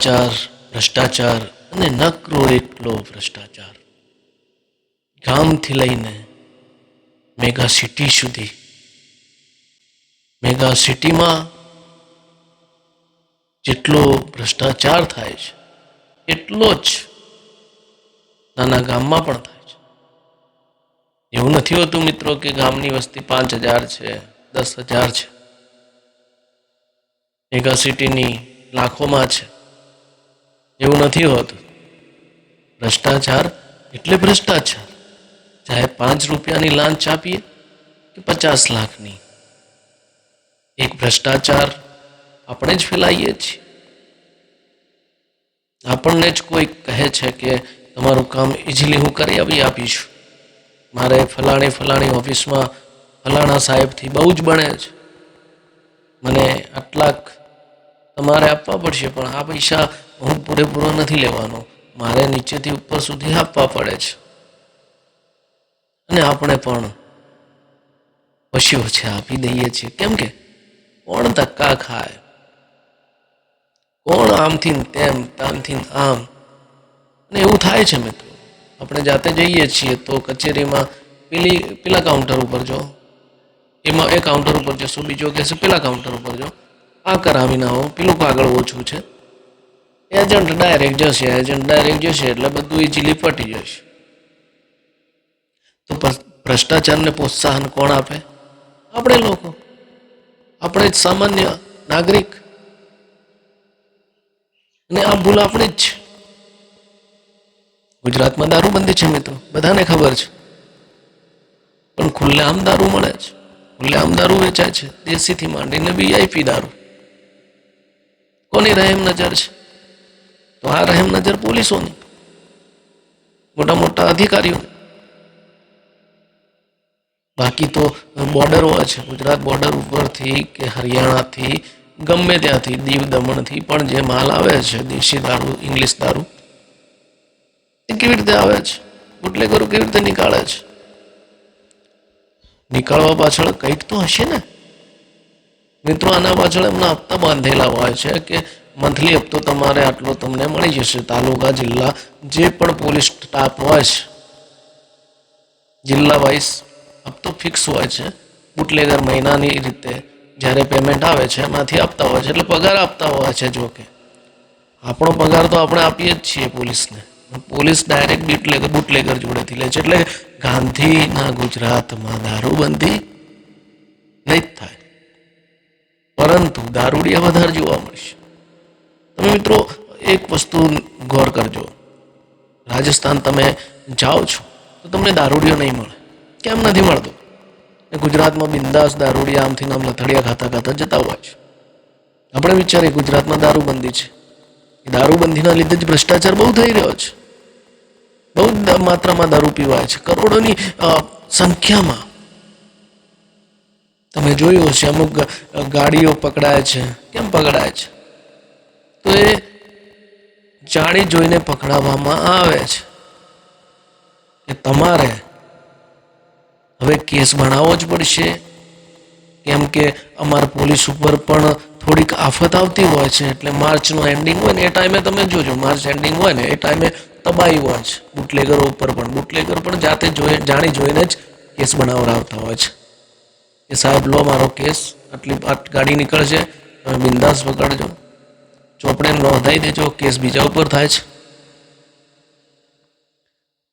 ચાર ભ્રષ્ટાચાર અને નકરો એટલો ભ્રષ્ટાચાર. ગામથી લઈને મેગા સિટી સુધી. મેગા સિટીમાં જેટલો ભ્રષ્ટાચાર થાય છે, એટલો જ નાના ગામમાં પણ થાય છે. એવું નથી હોતું મિત્રો કે ગામની વસ્તી પાંચ હજાર છે, દસ હજાર છે. મેગા સિટીની લાખોમાં છે. એવું નથી હોતું. ભ્રષ્ટાચાર એટલે ભ્રષ્ટાચાર. ચાહે પાંચ રૂપિયાની લાંચ આપીએ કે પચાસ લાખની. એક ભ્રષ્ટાચાર આપણે જ ફેલાઈએ છીએ. આપણને જ કોઈ કહે છે કે તમારું કામ ઇઝીલી હું કરી આવી આપીશું. મારે ફલાણી ફલાણી ઓફિસમાં ફલાણા સાહેબથી બહુ જ બને છે. મને આટલાક તમારે આપવા પડશે, પણ આ પૈસા હું પૂરેપૂરો નથી લેવાનો. મારે નીચેથી ઉપર સુધી આપવા પડે છે. અને આપણે પણ પશુઓ છે, આપી દઈએ છીએ. કેમ કે કોણ ધક્કા ખાય? કોણ આમથી તેમ, તામથી આમ? અને એવું થાય છે મિત્રો. આપણે જાતે જઈએ છીએ તો કચેરીમાં પેલી, પેલા કાઉન્ટર ઉપર જો. એમાં એ કાઉન્ટર ઉપર જશો, બીજો કહેશે પેલા કાઉન્ટર ઉપર જો. આ કરાવી ના હો પેલું કાગળ ઓછું છે. એજન્ટ ડાયરેક્ટ જશે એજન્ટ ડાયરેક્ટ જશે એટલે બધું ઇઝીલી પટી જશે. તો ભ્રષ્- ભ્રષ્ટાચારને પ્રોત્સાહન કોણ આપે? આપણે લોકો. આપણે જ સામાન્ય નાગરિક. અને આ ભૂલ આપણી જ છે. ગુજરાતમાં દારૂબંધી છે મિત્રો. બધાને ખબર છે. પણ ખુલ્લેઆમ દારૂ મળે છે. ખુલ્લેઆમ દારૂ વેચાય છે. દેશીથી માંડીને વીઆઈપી દારૂ. કોની રહેમ નજર છે? તો આ રહેમ નજર પોલીસોની. મોટા મોટા અધિકારીઓ. બાકી તો બોર્ડર હોય છે. ગુજરાત બોર્ડર ઉપરથી કે હરિયાણાથી, ગમે ત્યાંથી, દીવ દમણથી પણ જે માલ આવે છે, દેશી દારૂ, ઇંગ્લિશ દારૂ, એ કેવી રીતે આવે છે? બુટલેગરો કેવી રીતે નીકાળે છે? નીકાળવા પાછળ કંઈક તો હશે ને? મિત્રો, આના પાછળ એમના હપ્તા બાંધેલા હોય છે કે મંથલી હપ્તો તમારે આટલો તમને મળી જશે. તાલુકા, જિલ્લા, જે પણ પોલીસ સ્ટાફ હોય છે, જિલ્લા વાઇઝ હપ્તો ફિક્સ હોય છે. બુટલેગર મહિનાની રીતે જ્યારે પેમેન્ટ આવે છે, એમાંથી આપતા હોય છે. એટલે પગાર આપતા હોય છે જોકે આપણો પગાર તો આપણે આપીએ જ છીએ પોલીસને. પોલીસ ડાયરેક્ટ બુટલેગર બુટલેગર જોડેથી લે છે. એટલે ગાંધીના ગુજરાતમાં દારૂબંધી નહીં જ થાય. પરંતુ દારૂડિયા વધારે જોવા મળશે. તમે મિત્રો, એક વસ્તુ ગૌર કરજો. રાજસ્થાન તમે જાઓ છો, તો તમને દારૂડિયો નહીં મળે. કેમ નથી મળતો? ને ગુજરાતમાં બિંદાસ દારૂડિયા આમથી આમ લથડિયા ખાતા ખાતા જતા હોય છે. આપણે વિચારીએ ગુજરાતમાં દારૂબંધી છે. એ દારૂબંધીના લીધે જ ભ્રષ્ટાચાર બહુ થઈ રહ્યો છે. બહુ માત્રામાં દારૂ પીવાય છે. કરોડોની સંખ્યામાં. તમે જોયું હશે, અમુક ગાડીઓ પકડાય છે. કેમ પકડાય છે? તો એ જાણી જોઈને પકડાવવામાં આવે છે કે તમારે હવે કેસ બનાવવો જ પડશે. કેમ કે અમાર પોલીસ ઉપર પણ થોડીક આફત આવતી હોય છે, એટલે માર્ચનું એન્ડિંગ હોય ને એ ટાઈમે તમે જોજો. માર્ચ એન્ડિંગ હોય ને એ ટાઈમે તબાહી હોય છે. બુટલેગરો ઉપર પણ. બુટલેગર પણ જાતે જોઈ, જાણી જોઈને જ કેસ બનાવડાવતા હોય છે. કે સાહેબ, લો મારો કેસ. આટલી ગાડી નીકળશે. તમે બિંદાસ પકડજો. ચોપડે નોંધાવી દેજો કેસ બીજા ઉપર થાય છે.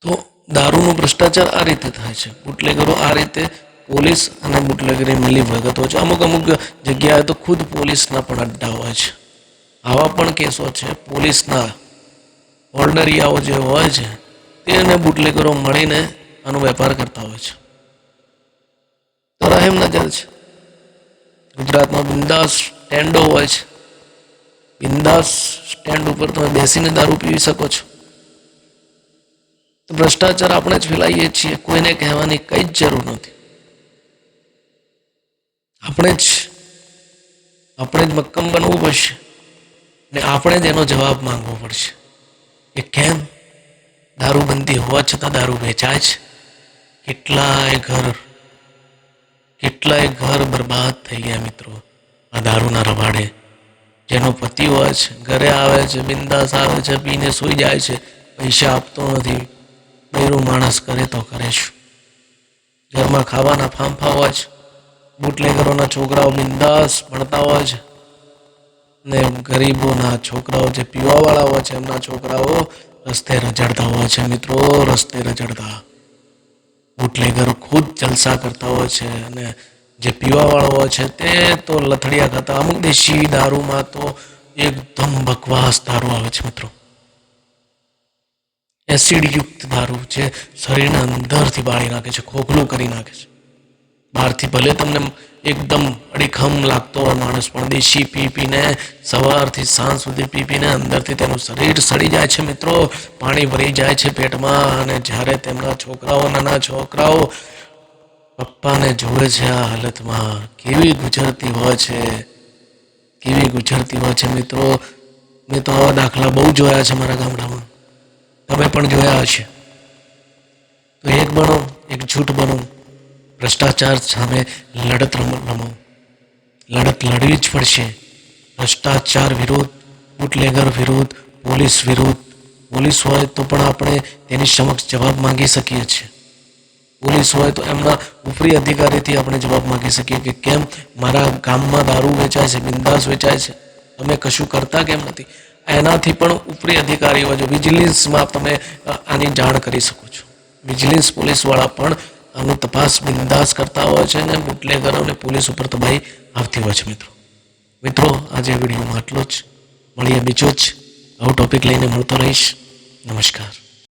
તો દારૂનો ભ્રષ્ટાચાર આ રીતે થાય છે. બુટલેગરો આ રીતે પોલીસ અને બુટલેગરી મિલી ભગત હોય છે. અમુક અમુક જગ્યાએ તો ખુદ પોલીસના પણ અડ્ડા હોય છે. આવા પણ કેસો છે. પોલીસના ઓર્ડરિયાઓ જે હોય છે તે અને બુટલેગરો મળીને આનો વેપાર કરતા હોય છે. તો નજર છે. ગુજરાતમાં બિંદાસ ટેન્ડો હોય છે. બિંદાસ સ્ટેન્ડ ઉપર તમે બેસીને દારૂ પીવી શકો છો. ભ્રષ્ટાચાર આપણે જ ફેલાઈએ છીએ, કોઈને કહેવાની કઈ જ જરૂર નથી. આપણે જ આપણે જ મક્કમ બનવું પડશે ને આપણે જ એનો જવાબ માંગવો પડશે કે કેમ દારૂબંધી હોવા છતાં દારૂ વેચાય છે? કેટલાય ઘર કેટલાય ઘર બરબાદ થઈ ગયા મિત્રો. આ દારૂના રવાડે જેનો પતિ હોય છે, ઘરે આવે છે, બિંદાસ આવે છે, પીને સૂઈ જાય છે, પૈસા આપતો નથી. બૈરું માણસ કરે તો કરે છે ઘરમાં ખાવાના ફાંફા હોય છે, બુટલેગરોના છોકરાઓ બિંદાસ ભણતા હોય છે, ને ગરીબોના છોકરાઓ જે પીવાવાળા હોય છે, એમના છોકરાઓ રસ્તે રજડતા હોય છે, મિત્રો, રસ્તે રજડતા બુટલેગર ખુદ જલસા કરતા હોય છે અને જે પીવાવાળો છે તે તો લથડિયા ખાતા અમુક દેશી દારૂમાં તો એકદમ બકવાસ દારૂ આવે છે મિત્રો. એસિડયુક્ત દારૂ જે શરીરને અંદરથી બાળી નાખે છે, ખોખલું કરી નાખે છે. બહારથી ભલે તમને એકદમ અડીખમ લાગતો હોય માણસ, પણ દેશી પી પીને સવારથી સાંજ સુધી પી પીને અંદરથી તેનું શરીર સડી જાય છે મિત્રો. પાણી ભરી જાય છે પેટમાં અને જ્યારે તેમના છોકરાઓ, નાના છોકરાઓ પપ્પાને જોવે છે આ હાલતમાં. કેવી ગુજરતી હોય છે. કેવી ગુજરતી હોય છે મિત્રો. મેં તો આવા દાખલા બહુ જોયા છે મારા ગામડામાં. તમે પણ જોયા હશે. તો એક બનો, એક જૂઠ બનો. ભ્રષ્ટાચાર સામે લડત રમ- લડત લડવી જ પડશે. ભ્રષ્ટાચાર વિરુદ્ધ, બુટલેગર વિરુદ્ધ, પોલીસ વિરુદ્ધ. પોલીસ હોય તો પણ આપણે તેની સમક્ષ જવાબ માંગી શકીએ છીએ. પોલીસ હોય તો એમના ઉપરી અધિકારીથી આપણે જવાબ માગી શકીએ કે કેમ મારા ગામમાં દારૂ વેચાય છે, બિંદાસ વેચાય છે? તમે કશું કરતા કેમ નથી? એનાથી પણ ઉપરી અધિકારીઓ જો વિજિલન્સમાં તમે આની જાણ કરી શકો છો. વિજિલન્સ પોલીસવાળા પણ આનું તપાસ બિંદાસ કરતા હોય છે અને બુટલેગરો અને પોલીસ ઉપર તબાહી આવતી હોય છે, મિત્રો. મિત્રો, આજે વિડીયોમાં આટલો જ. મળીએ બીજો જ. આવો ટોપિક લઈને મળતો રહીશ. નમસ્કાર.